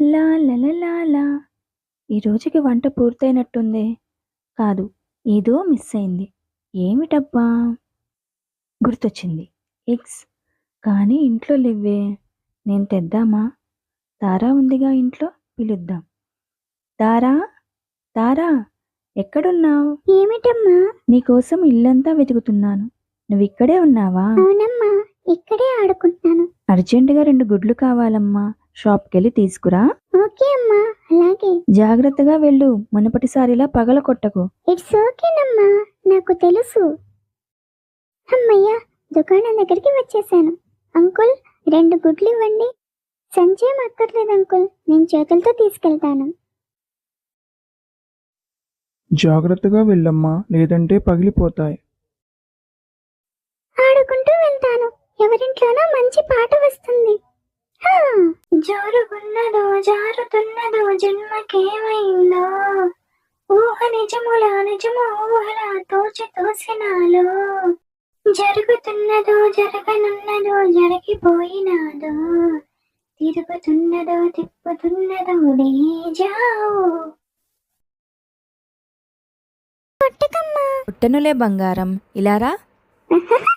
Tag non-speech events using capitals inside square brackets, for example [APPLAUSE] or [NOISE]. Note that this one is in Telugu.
లా లా లా ఈ రోజుకి వంట పూర్తయినట్టుందే. కాదు ఏదో మిస్ అయింది. ఏమిటబ్బా? గుర్తొచ్చింది. ఎగ్స్. కానీ ఇంట్లో లేవే నేను తెద్దామా? తారా ఉందిగా ఇంట్లో? పిలుద్దాం. తారా? తారా ఎక్కడున్నావు? ఏమిటమ్మా? నీకోసం ఇల్లంతా వెతుకుతున్నాను. నువ్వు ఇక్కడే ఉన్నావా? అవునమ్మా అర్జెంటుగా రెండు గుడ్లు కావాలమ్మా. షాప్కెళ్ళి తీసుకురా. ఓకే అమ్మా అలాగే. జాగ్రత్తగా వెళ్ళు. మునపటిసారిలా పగల కొట్టకు. ఇట్స్ ఓకేనమ్మా నాకు తెలుసు. అమ్మయ్య దుకాణం దగ్గరికి వచ్చేసాను. అంకుల్ రెండు గుడ్లు ఇవ్వండి. సంచయం అక్కర్లేదు అంకుల్ నేను చేతులతో తీసుకెళ్తాను. జాగ్రత్తగా వెళ్ళమ్మా లేదంటే పగిలిపోతాయి. ఆడుకుంటూ వెళ్తాను ఎవరింట్లోనో మంచి పాట వస్తుంది. హా, జోరుగున్నదో జారుతున్నదో జన్మకేమైందో. ఊహ నిజములా నిజము ఊహలా తోచి తోసినాలో. జరుగుతున్నదో జరగనున్నదో జరిగిపోయినాదో. తిరుగుతున్నదో తిప్పుతున్నదో జావు. కొట్టకమ్మా పుట్టనులే బంగారం. ఇలారా [LAUGHS]